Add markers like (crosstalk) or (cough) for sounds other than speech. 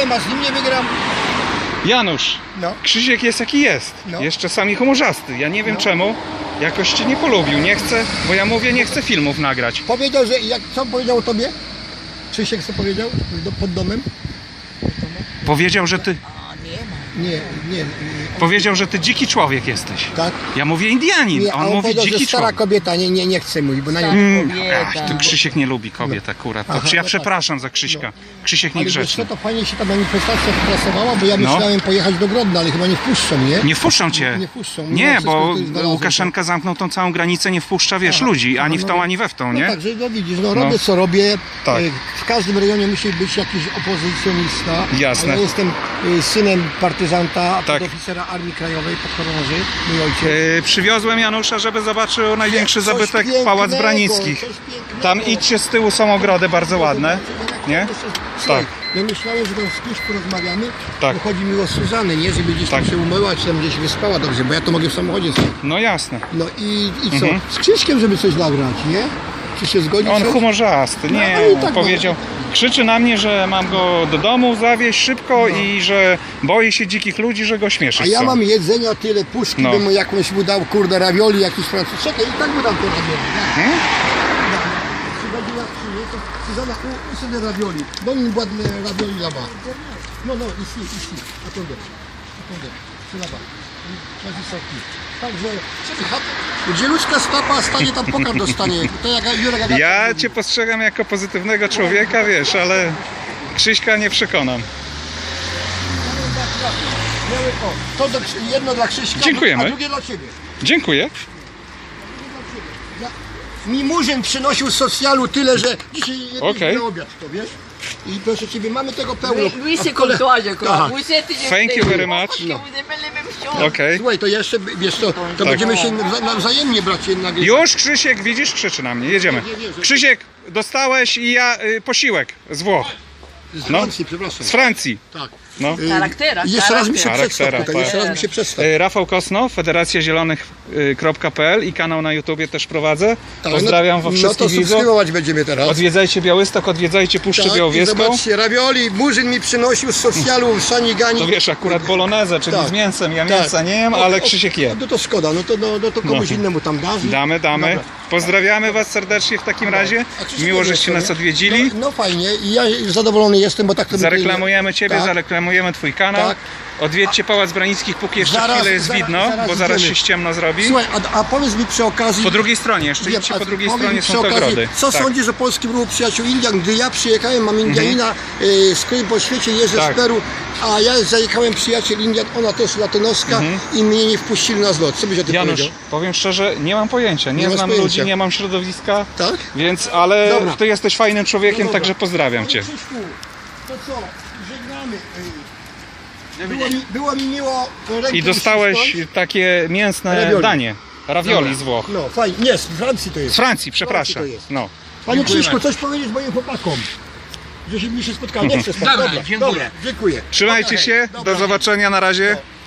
wygrałem, a z nim nie wygram. Janusz, No. Krzysiek jest jaki jest. No. Jeszcze sami humorzasty. Ja nie wiem No. czemu. Jakoś cię nie polubił. Nie chce, bo ja mówię, nie chcę filmów nagrać. Powiedział, że jak co powiedział o tobie? Krzysiek co powiedział pod domem? Powiedział, że ty, Nie, nie, nie powiedział, że ty dziki człowiek jesteś. tak? Ja mówię Indianin, Nie, on on mówi powiedział, że dziki stara człowiek. kobieta nie, nie, nie chce mówić, bo na nią... Mm, Kobieta. ach, to Krzysiek nie lubi kobiet akurat. To Aha, czy ja no tak. przepraszam za Krzyśka. Krzysiek Ale niegrzeczny. to fajnie się ta manifestacja wypracowała, bo ja No. myślałem pojechać do Grodna, ale chyba nie wpuszczą, nie? Nie wpuszczą cię. Nie wpuszczą. No, Nie, bo Łukaszenka zamknął tą całą granicę, nie wpuszcza, wiesz, Aha. ludzi, ani w No, tą, no. ani we w tą, No nie? także, no widzisz, no robię co robię. Tak. E, W każdym rejonie musi być jakiś opozycjonista. Jasne. Ja jestem e, synem partyzanta, Tak. oficera Armii Krajowej podchorąży, mój ojciec. Yy, przywiozłem Janusza, żeby zobaczył największy zabytek Pałac Branickich. Tam idźcie z tyłu, są ogrody bardzo ładne. Nie? Tak. Ja myślałem, że tam z kimś porozmawiamy, Tak. bo chodzi mi o Suzanę, nie? Żeby gdzieś tam Tak. się umyła, czy tam gdzieś wyspała dobrze, bo ja to mogę w samochodzie. No jasne. No i, i co? Mhm. Z Krzyśkiem, żeby coś nagrać, nie? Czy się? On humorzasty, nie, No, ale i tak, no. powiedział. Krzyczy na mnie, że mam go do domu zawieźć szybko i że boi się dzikich ludzi, że go śmieszy A ja chcą. mam jedzenia tyle, puszki No. bym mu jakąś mu dał, kurde, ravioli jakiś francuz. Czekaj, i tak mu dam te ravioli. Tak. Hmm? Suzana, u, u sobie ravioli. Daj mi ładne ravioli là-bas. No, no, ici, ici. Attendez, Vas-y, sorti. Także, gdzie ludzka stapa stanie, tam pokar dostanie. To jak Jurek Agata Ja cię postrzegam jako pozytywnego człowieka, wiesz, ale Krzyśka nie przekonam. Miały, o, to do, jedno dla Krzyśka, Dziękujemy. a drugie dla Ciebie. Dziękuję. Mi murzyn przynosił z socjalu tyle, że dzisiaj jedliśmy Okej. na obiad, to wiesz? I proszę Ciebie, mamy tego pełno. Lui, lui. Tak. Vous êtes Thank you very much. Choses. Okej. Słuchaj, to jeszcze, wiesz co, to Tak. będziemy się wza- nawzajemnie brać jednak. Już Krzysiek, widzisz, krzyczy na mnie. Jedziemy. Nie, nie, że- Krzysiek, dostałeś i ja y, posiłek z Włoch, Z no. Francji, przepraszam. z Francji. Tak. No. Y, Charaktera, Jeszcze raz mi się przedstaw tutaj, jeszcze tak. raz mi się przedstaw. Y, Rafał Kosno, Federacja Zielonych.pl i kanał na YouTubie też prowadzę. Tak, Pozdrawiam no, was No to wszystkich widzów. subskrybować będziemy teraz. Odwiedzajcie Białystok, odwiedzajcie Puszczę Tak, i Białowieską. zobaczcie, ravioli, murzyn mi przynosił z socjalu (laughs) Sanigani. To wiesz, akurat polonezę, czyli Tak. z mięsem. Ja Tak. mięsa nie jem, ale o, Krzysiek je. No to szkoda, no to, no, no to komuś No. innemu tam dasz. Damy, damy. Dobra. Pozdrawiamy was serdecznie w takim razie. Miło, żeście nas odwiedzili. No, no fajnie i ja zadowolony jestem, bo tak to Zareklamujemy Ciebie, Tak. Zareklamujemy Twój kanał. Tak. Odwiedźcie Pałac Branickich, póki jeszcze Zaraz- chwilę jest zaraz- widno, zaraz bo zaraz idziemy. się ściemno zrobi. Słuchaj, a, a powiedz mi przy okazji... Po drugiej stronie, jeszcze Wiem, idźcie a po drugiej powiedz stronie są przy te okazji, ogrody. Co Tak. sądzisz o polskim ruchu przyjaciół Indian? Gdy ja przyjechałem, mam Indianina y, z którym po świecie jeżdżę Tak. z Peru, a ja zajechałem przyjaciel Indian, ona też latynoska i mnie nie wpuścili na zlot. Co byś o tym Mhm. Janusz, powiedział? powiem szczerze, nie mam pojęcia, nie, Nie masz znam pojęcia. ludzi, nie mam środowiska, Tak? więc, ale Dobra. Ty jesteś fajnym człowiekiem, No dobra. także pozdrawiam Cię. Krzyśku, to co? Żegnamy. Było mi, było mi miło rękę I dostałeś uścisnąć. takie mięsne Ravioli. danie, ravioli z Włoch. No fajnie, nie, z Francji to jest. Z Francji, przepraszam. to jest. No. Panie Dziękujemy. Krzyśku, coś powiedzieć moim chłopakom. Że się mi się spotkali. (laughs) Nie przestań. Dobra, dziękuję. Dobra, dziękuję. Trzymajcie Dobra, się. Dobra. do zobaczenia, na razie. No.